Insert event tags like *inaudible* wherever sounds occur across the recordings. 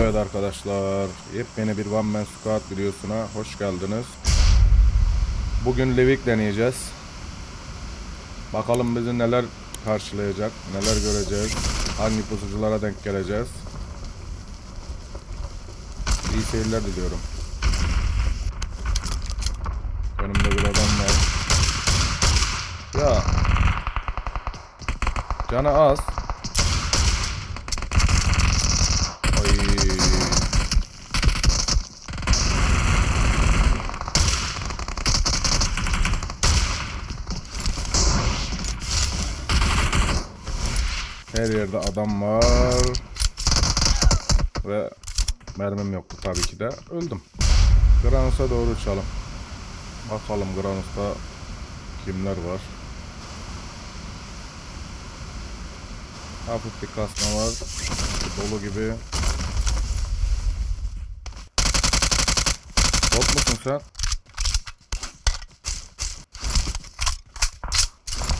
Evet arkadaşlar, yepyeni bir One Man Squad videosuna hoş geldiniz. Bugün Levik deneyeceğiz. Bakalım bizi neler karşılayacak, neler göreceğiz, hangi pusuculara denk geleceğiz. İyi seyirler diliyorum. Önümde bir adam var. Ya. Canı az. Her yerde adam var. Ve mermim yoktu tabii ki de. Öldüm. Granus'a doğru uçalım. Bakalım Granus'ta kimler var. Hafif bir kasma var. Dolu gibi. Bot musun sen?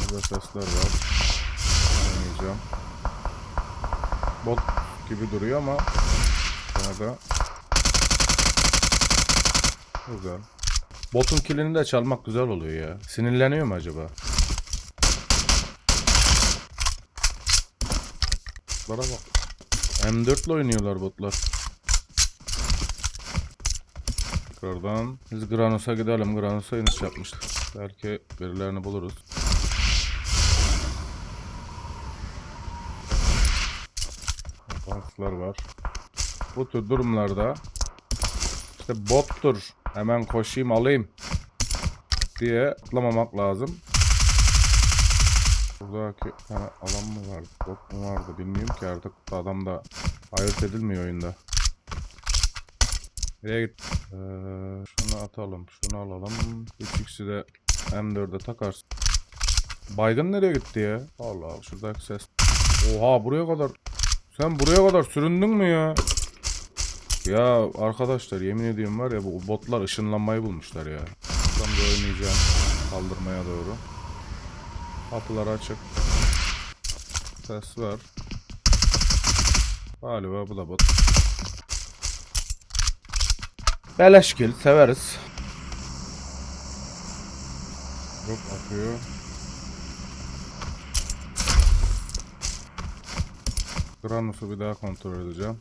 Burada sesler var. Oynayacağım. Bot gibi duruyor ama sana da güzel. Botun kilini de çalmak güzel oluyor ya. Sinirleniyor mu acaba? Botlara bak. M4 ile oynuyorlar botlar. Tekrardan biz Granus'a gidelim. Granus'a iniş yapmıştık. Belki birilerini buluruz. Avanslar var. Bu tür durumlarda işte bottur. Hemen koşayım alayım diye atlamamak lazım. Buradaki tane alan mı vardı, bot mu vardı bilmiyorum ki artık adam da ayırt edilmiyor oyunda. Nereye git? Ee, şunu atalım, şunu alalım. 3x'i de M4'e takarsın. Baygın nereye gitti ya? Allah şuradaki ses. Oha buraya kadar. Sen buraya kadar süründün mü ya? Ya arkadaşlar yemin ediyorum var ya bu botlar ışınlanmayı bulmuşlar ya. Buradan bir oynayacağım. Kaldırmaya doğru. Kapılar açık. Ses var. Galiba bu da bot. Beleşkil severiz. Drop akıyor. Granus'u bir daha kontrol edeceğim.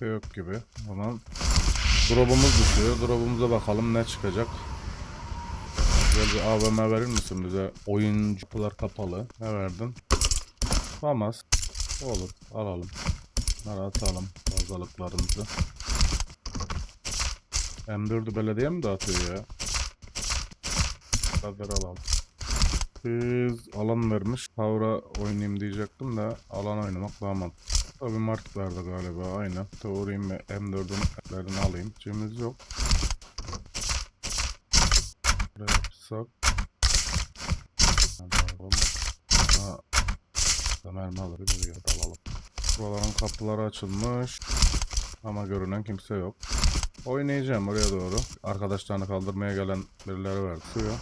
Yok gibi. O zaman drop'umuz düşüyor. Drop'umuza bakalım ne çıkacak. Güzel bir AVM verir misin bize? Oyuncular kapalı. Ne verdin? Famas. Olur. Alalım. Bunları atalım. Fazlalıklarımızı. M4'ü belediye mi dağıtıyor ya? Haber alalım. Biz alan vermiş. Power'a oynayayım diyecektim de alan oynamak daha mantıklı. Tabii mark verdi galiba aynen. Doğrayayım ve M4'ün ellerini alayım. Cimiz yok. Böyle yapsak. Da mermi alır bir yerde alalım. Buraların kapıları açılmış. Ama görünen kimse yok. Oynayacağım oraya doğru. Arkadaşlarını kaldırmaya gelen birileri verdi. Suya.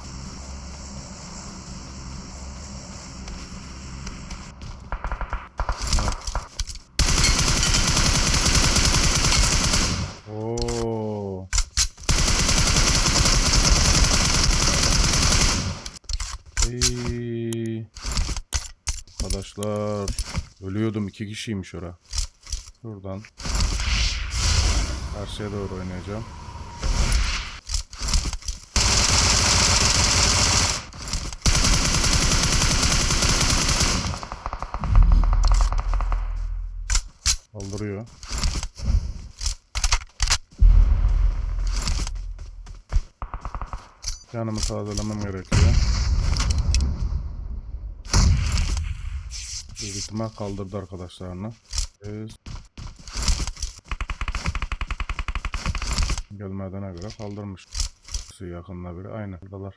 Oo. Ey. Arkadaşlar ölüyordum iki kişiymiş ora. Buradan karşıya doğru oynayacağım. Kaldırıyor. Canımı tazelemem gerekiyor. Büyük kaldırdı arkadaşlarını. Biz gelmeden göre kaldırmış. Su yakınla biri aynı buradalar.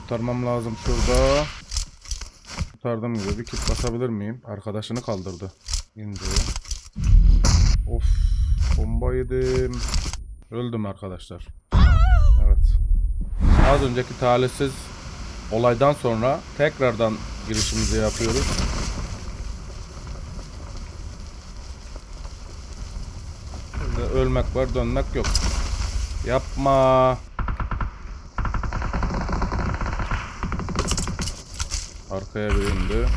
Kurtarmam lazım şurada. Kurtardım gibi bir kit basabilir miyim? Arkadaşını kaldırdı. İndi. Of. Bomba yedim. Öldüm arkadaşlar. Az önceki talihsiz olaydan sonra tekrardan girişimizi yapıyoruz. Şimdi ölmek var dönmek yok. Yapma. Arkaya indi.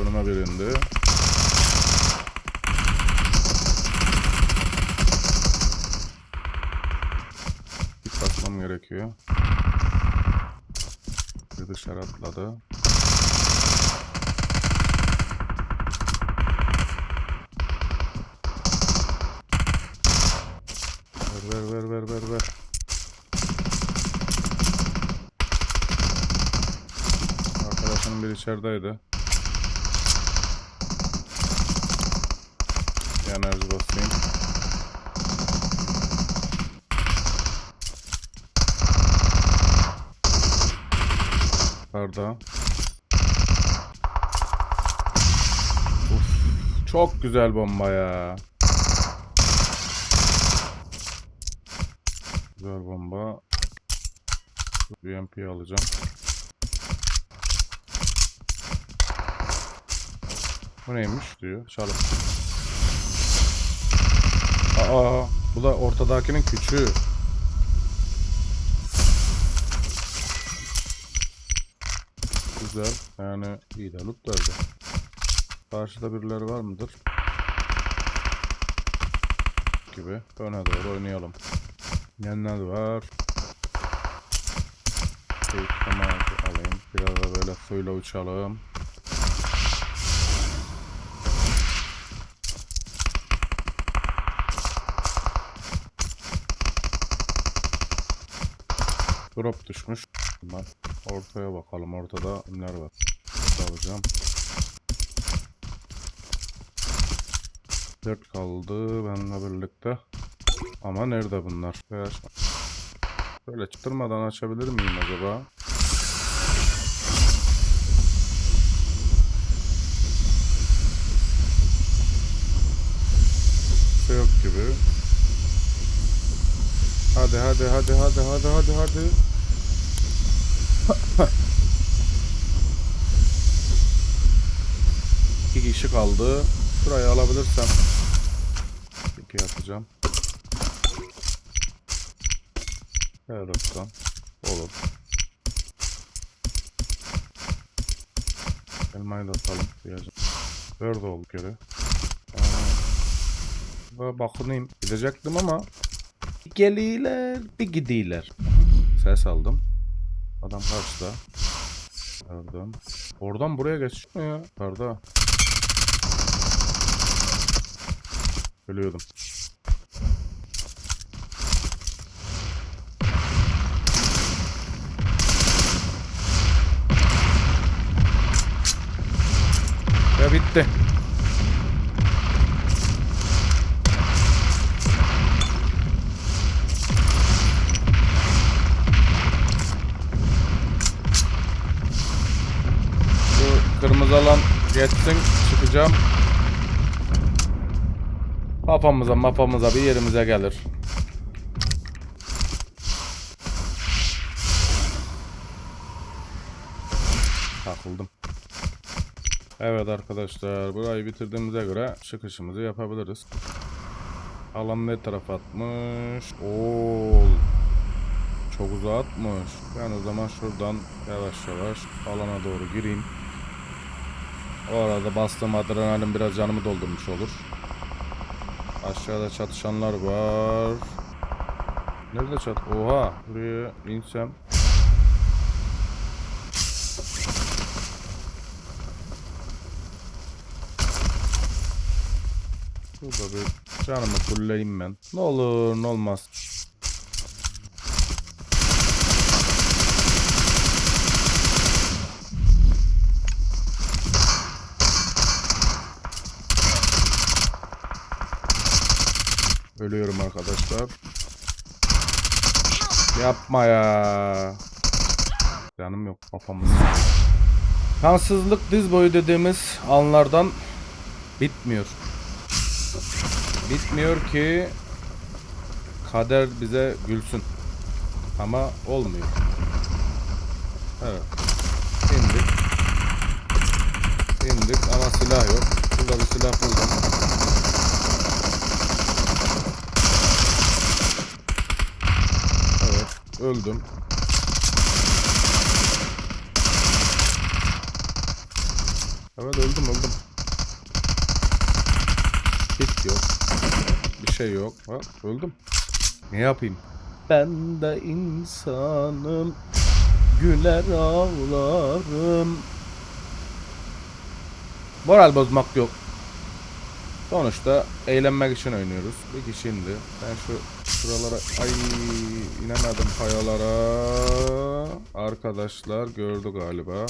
Önüme bir indi. Bir basmam gerekiyor. Bir dışarı atladı. Ver ver ver ver ver ver. Arkadaşım bir içerideydi. Enerji basayım. Yukarıda. Uf, çok güzel bomba ya. Güzel bomba. UMP alacağım. Bu neymiş diyor. Çalım. Aa, bu da ortadakinin küçüğü. Güzel. Yani iyi de loot verdi. Karşıda birileri var mıdır? Gibi. Öne doğru oynayalım. Neler var? Tamam alayım. Biraz da böyle suyla uçalım. Drop düşmüş. Ben ortaya bakalım. Ortada neler var. Alacağım. 4 kaldı benimle birlikte. Ama nerede bunlar? Böyle çıtırmadan açabilir miyim acaba? Şey yok gibi. Hadi hadi hadi hadi hadi hadi hadi. *laughs* İki kişi kaldı. Şurayı alabilirsem. İki yapacağım. Dostum. Olur. Elmayı da atalım. Diyeceğim. Dört oldu göre. Ve bakınayım. Gidecektim ama geliyorlar bir gidiyorlar. Ses aldım. Adam karşıda. Gördüm. Oradan buraya geçmiş mi ya? Pardon. Ölüyordum. Ve bitti. Kırmızı alan geçsin çıkacağım. Kafamıza mafamıza bir yerimize gelir. Takıldım. Evet arkadaşlar burayı bitirdiğimize göre çıkışımızı yapabiliriz. Alan ne tarafa atmış? Oo. Çok uzağa atmış. Ben o zaman şuradan yavaş yavaş alana doğru gireyim. O arada bastığım adrenalin biraz canımı doldurmuş olur. Aşağıda çatışanlar var. Nerede çat? Oha! Buraya insem. Burada bir canımı fulleyim ben. Ne olur ne olmaz. Ölüyorum arkadaşlar. Yapma ya. Canım yok kafamız. Kansızlık diz boyu dediğimiz anlardan bitmiyor. Bitmiyor ki kader bize gülsün. Ama olmuyor. Evet. İndik. İndik ama silah yok. Şurada bir silah buldum. Öldüm. Evet öldüm öldüm. Hit yok. Bir şey yok. Ha, öldüm. Ne yapayım? Ben de insanım. Güler ağlarım. Moral bozmak yok. Sonuçta eğlenmek için oynuyoruz. Bir kişi indi. Ben şu şuralara ay inemedim kayalara. Arkadaşlar gördü galiba.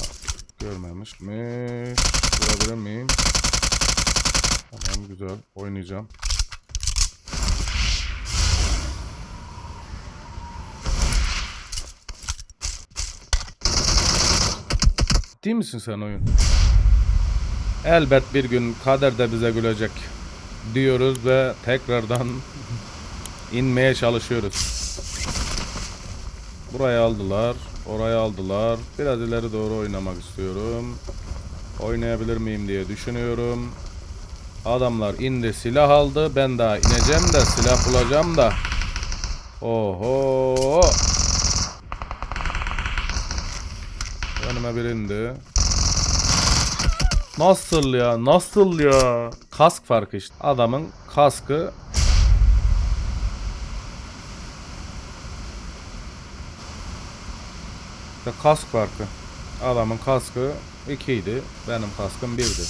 Görmemiş mi? Görebilir miyim? Tamam güzel. Oynayacağım. Ciddi misin sen oyun? Elbet bir gün kader de bize gülecek diyoruz ve tekrardan inmeye çalışıyoruz. Burayı aldılar, orayı aldılar. Biraz ileri doğru oynamak istiyorum. Oynayabilir miyim diye düşünüyorum. Adamlar indi silah aldı. Ben daha ineceğim de silah bulacağım da. Oho. Önüme bir indi. Nasıl ya? Nasıl ya? Kask farkı işte. Adamın kaskı İşte kask farkı. Adamın kaskı 2 idi. Benim kaskım 1'di.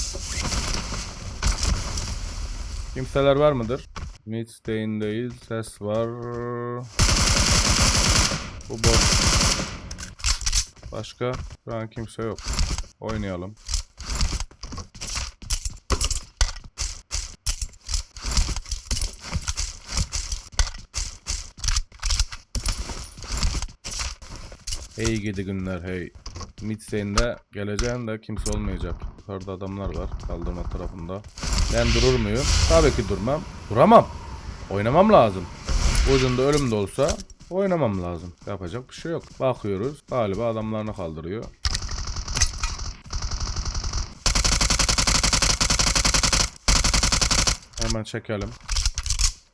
Kimseler var mıdır? Midstay'indeyiz. Ses var. Bu boş. Başka? Şu an kimse yok. Oynayalım. Hey gidi günler hey. Midstay'inde geleceğim de kimse olmayacak. Yukarıda adamlar var kaldırma tarafında. Ben durur muyum? Tabii ki durmam. Duramam. Oynamam lazım. Ucunda ölüm de olsa oynamam lazım. Yapacak bir şey yok. Bakıyoruz. Galiba adamlarını kaldırıyor. Hemen çekelim.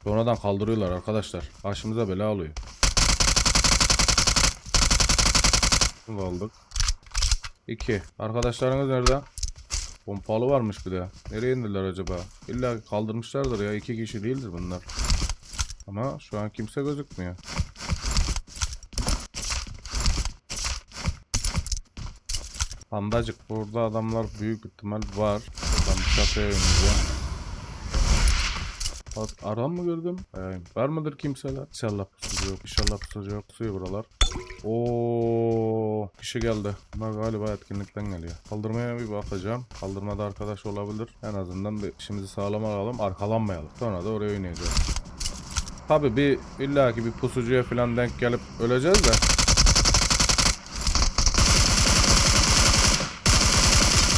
Sonradan kaldırıyorlar arkadaşlar. Başımıza bela oluyor. Bunu aldık. 2. Arkadaşlarınız nerede? Pompalı varmış bir de. Nereye indiler acaba? İlla kaldırmışlardır ya. iki kişi değildir bunlar. Ama şu an kimse gözükmüyor. Pandacık burada adamlar büyük ihtimal var. Ben çatıya oynayacağım. Bak aram mı gördüm? Ay, var mıdır kimseler? İnşallah pusucu yok. İnşallah pusucu yok. Pusuyor buralar. Oo, kişi geldi. Bunlar galiba etkinlikten geliyor. Kaldırmaya bir bakacağım. Kaldırmada arkadaş olabilir. En azından bir işimizi sağlam alalım. Arkalanmayalım. Sonra da oraya oynayacağız. Tabi bir illaki bir pusucuya falan denk gelip öleceğiz de.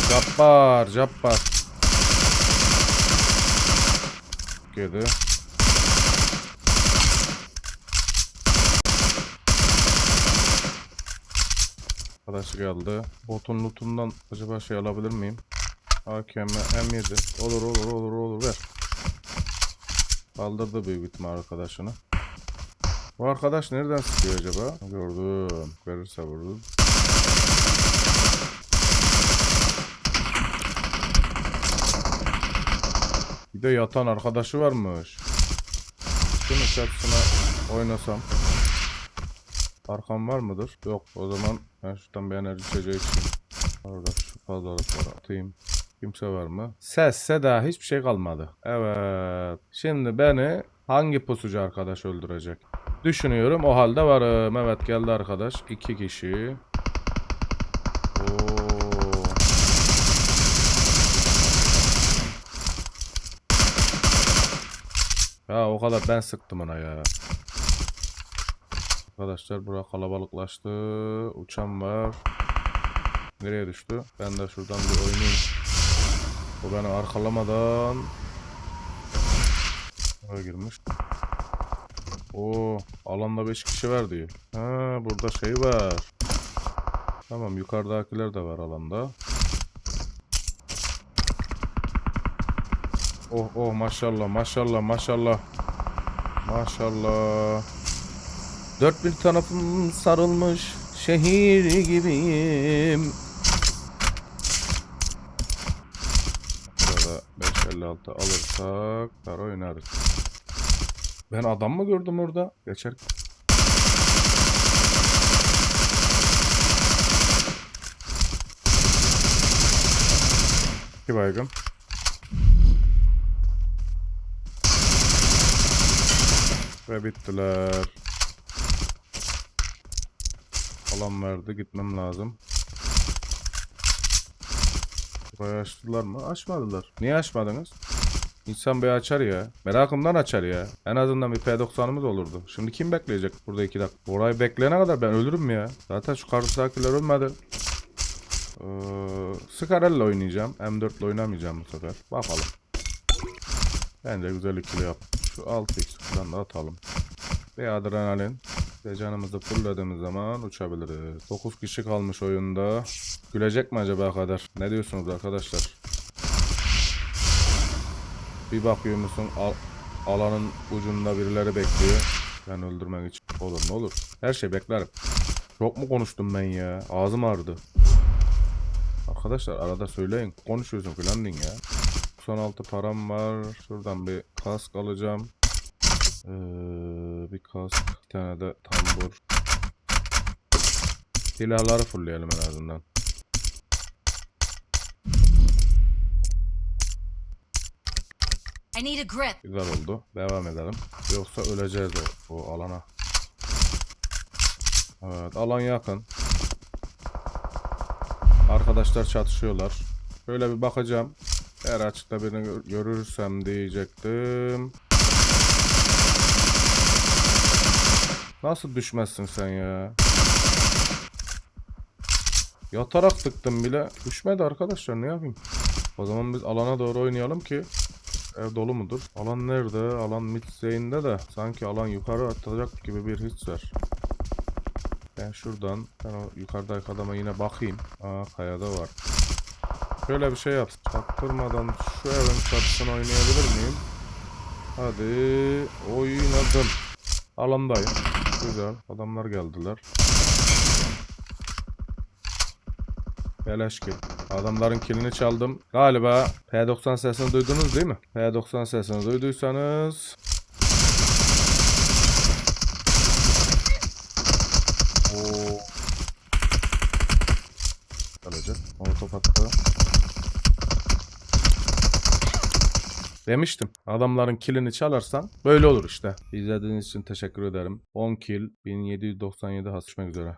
Cabbar, cabbar. Girdi. Arkadaş geldi. Botun lootundan acaba şey alabilir miyim? AKM M7. Olur olur olur olur ver. Kaldırdı büyük ihtimal arkadaşını. Bu arkadaş nereden sıkıyor acaba? Gördüm. Verirse vurdum. Bir de yatan arkadaşı varmış. Şunun çatısına oynasam. Arkam var mıdır? Yok. O zaman ben şuradan bir enerji içeceği içeyim. Orada şu pazarlıkları atayım. Kimse var mı? Ses, seda hiçbir şey kalmadı. Evet. Şimdi beni hangi pusucu arkadaş öldürecek? Düşünüyorum. O halde varım. Evet geldi arkadaş. İki kişi. Oo. Ya o kadar ben sıktım ona ya. Arkadaşlar bura kalabalıklaştı. Uçan var. Nereye düştü? Ben de şuradan bir oynayayım. O beni arkalamadan Oraya girmiş. Oo, alanda 5 kişi var diyor. Ha, burada şey var. Tamam, yukarıdakiler de var alanda. Oh oh maşallah maşallah maşallah. Maşallah. Dört bir tarafım sarılmış şehir gibiyim. Burada 556 alırsak dar oynarız. Ben adam mı gördüm orada? Geçer. İki baygın. Ve bittiler. Alan verdi. Gitmem lazım. Burayı açtılar mı? Açmadılar. Niye açmadınız? İnsan bir açar ya. Merakımdan açar ya. En azından bir P90'ımız olurdu. Şimdi kim bekleyecek burada 2 dakika? Orayı bekleyene kadar ben ölürüm ya. Zaten şu karşıdakiler ölmedi. Ee, Scarella oynayacağım. M4 ile oynamayacağım bu sefer. Bakalım. Bence güzel ikili yap. Şu 6x falan da atalım. Bir adrenalin. Ve canımızı fullediğimiz zaman uçabiliriz. 9 kişi kalmış oyunda. Gülecek mi acaba kadar? Ne diyorsunuz arkadaşlar? Bir bakıyor musun al- alanın ucunda birileri bekliyor. Ben öldürmek için. Olur ne olur. Her şey beklerim. Çok mu konuştum ben ya? Ağzım ağrıdı. Arkadaşlar arada söyleyin. Konuşuyorsun falan deyin ya. 96 param var. Şuradan bir kask alacağım. Ee, bir kask. Bir tane de tambur. Silahları fullleyelim en azından. I need a grip. Güzel oldu. Devam edelim. Yoksa öleceğiz o, o alana. Evet alan yakın. Arkadaşlar çatışıyorlar. Şöyle bir bakacağım. Eğer açıkta birini gör- görürsem diyecektim. Nasıl düşmezsin sen ya? Yatarak tıktım bile. Düşmedi arkadaşlar ne yapayım? O zaman biz alana doğru oynayalım ki Ev dolu mudur? Alan nerede? Alan midstay'inde de sanki alan yukarı atacak gibi bir his var. Ben şuradan ben o yukarıdaki adama yine bakayım. Aa kayada var. Şöyle bir şey yap. Çaktırmadan şu evin çatısını oynayabilir miyim? Hadi oynadım. Alandayım. Güzel. Adamlar geldiler. Beleş kill. Adamların killini çaldım. Galiba P90 sesini duydunuz değil mi? P90 sesini duyduysanız... Demiştim. Adamların killini çalarsan böyle olur işte. İzlediğiniz için teşekkür ederim. 10 kill, 1797 hasışmak üzere.